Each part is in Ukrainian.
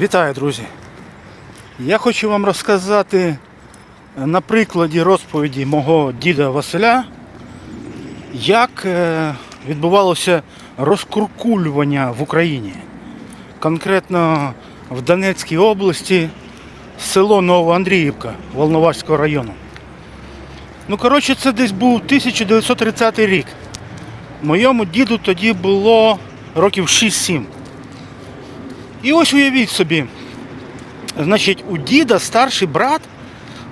Вітаю, друзі! Я хочу вам розказати на прикладі розповіді мого діда Василя, як е, відбувалося розкуркулювання в Україні. Конкретно в Донецькій області, село Новоандріївка Волноваського району. Ну, коротше, це десь був 1930 рік. Моєму діду тоді було років 6-7. І ось уявіть собі, значить, у діда старший брат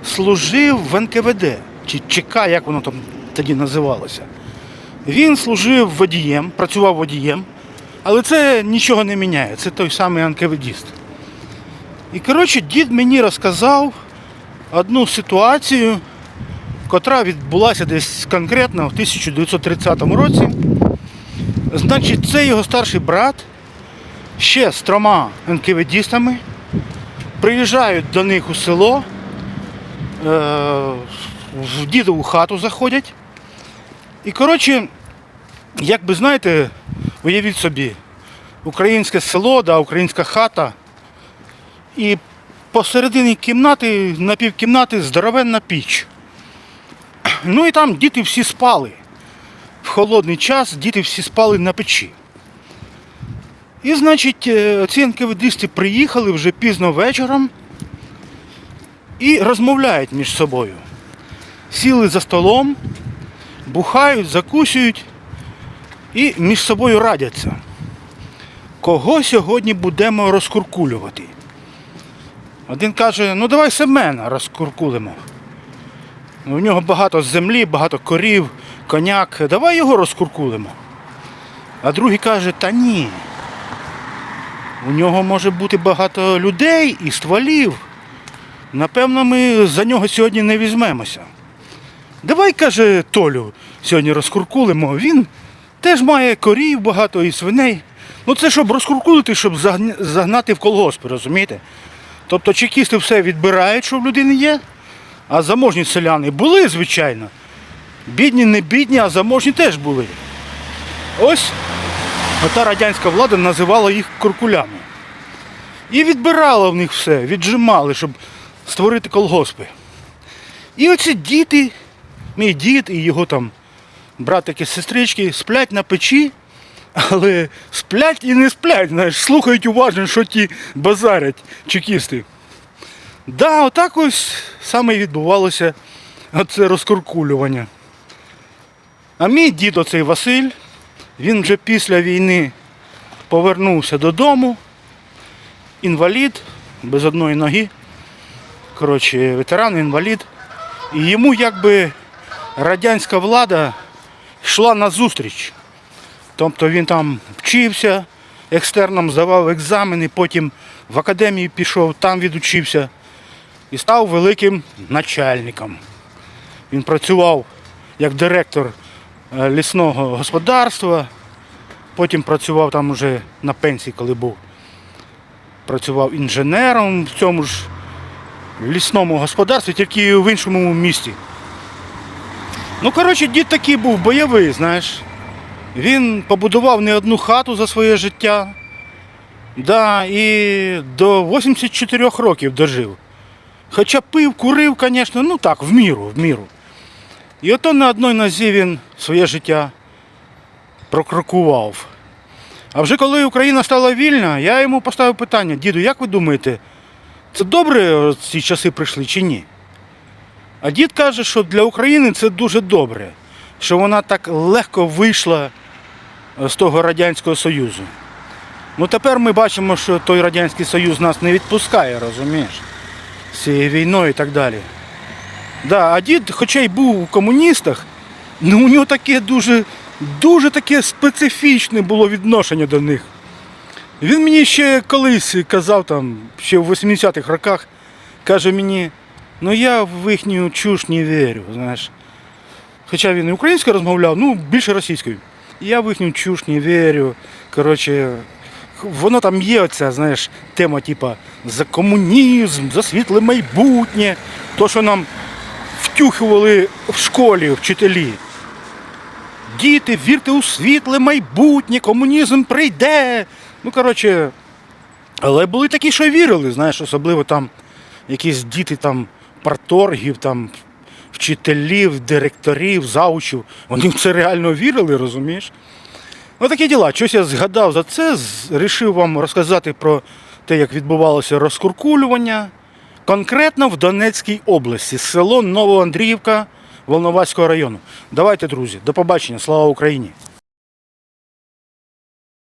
служив в НКВД, чи ЧК, як воно там тоді називалося. Він служив водієм, працював водієм, але це нічого не міняє, це той самий НКВДіст. І коротше, дід мені розказав одну ситуацію, котра відбулася десь конкретно в 1930 році. Значить, це його старший брат ще з трьома НКВДістами приїжджають до них у село, е, в дідову хату заходять. І, коротше, як би знаєте, уявіть собі, українське село, да, українська хата. І посередині кімнати, на півкімнати здоровенна піч. Ну і там діти всі спали. В холодний час діти всі спали на печі. І, значить, е, ці НКВДисти приїхали вже пізно вечором і розмовляють між собою. Сіли за столом, бухають, закусюють і між собою радяться. Кого сьогодні будемо розкуркулювати? Один каже, ну давай Семена розкуркулимо. У нього багато землі, багато корів, коняк. Давай його розкуркулимо. А другий каже, та ні. У нього може бути багато людей і стволів. Напевно, ми за нього сьогодні не візьмемося. Давай, каже Толю, сьогодні розкуркулимо. Він теж має корів багато і свиней. Ну це щоб розкуркулити, щоб загнати в колгосп, розумієте? Тобто чекісти все відбирають, що в людини є, а заможні селяни були, звичайно. Бідні, не бідні, а заможні теж були. Ось та радянська влада називала їх куркулями. І відбирала в них все, віджимали, щоб створити колгоспи. І оці діти, мій дід і його там братики, сестрички сплять на печі, але сплять і не сплять, знаєш, слухають уважно, що ті базарять чекісти. Да, отак ось саме і відбувалося оце розкуркулювання. А мій дід оцей Василь, він вже після війни повернувся додому, інвалід, без одної ноги. Коротше, ветеран, інвалід. І йому якби радянська влада йшла на зустріч. Тобто він там вчився, екстерном здавав екзамени, потім в академію пішов, там відучився і став великим начальником. Він працював як директор лісного господарства, потім працював там уже на пенсії, коли був. Працював інженером в цьому ж лісному господарстві, тільки в іншому місті. Ну, коротше, дід такий був бойовий, знаєш. Він побудував не одну хату за своє життя. Да, і до 84 років дожив. Хоча пив, курив, звісно, ну так, в міру, в міру. І ото на одній нозі він своє життя прокрокував. А вже коли Україна стала вільна, я йому поставив питання, діду, як ви думаєте, це добре ці часи прийшли чи ні? А дід каже, що для України це дуже добре, що вона так легко вийшла е, з того Радянського Союзу. Ну тепер ми бачимо, що той Радянський Союз нас не відпускає, розумієш? З цією війною і так далі. Да, а дід, хоча й був у комуністах, ну у нього таке дуже, дуже таке специфічне було відношення до них. Він мені ще колись казав, там, ще в 80-х роках, каже мені, ну я в їхню чуш не вірю, знаєш. Хоча він і українською розмовляв, ну більше російською. Я в їхню чуш не вірю. Коротше, воно там є оця, знаєш, тема, типа за комунізм, за світле майбутнє, то, що нам втюхували в школі вчителі. Діти, вірте у світле майбутнє, комунізм прийде. Ну, коротше, Але були такі, що вірили, знаєш, особливо там якісь діти там парторгів, там вчителів, директорів, заучів. Вони в це реально вірили, розумієш? Ну такі діла. Щось я згадав за це, вирішив вам розказати про те, як відбувалося розкуркулювання. Конкретно в Донецькій області, село Новоандріївка Волноваського району. Давайте, друзі, до побачення, слава Україні!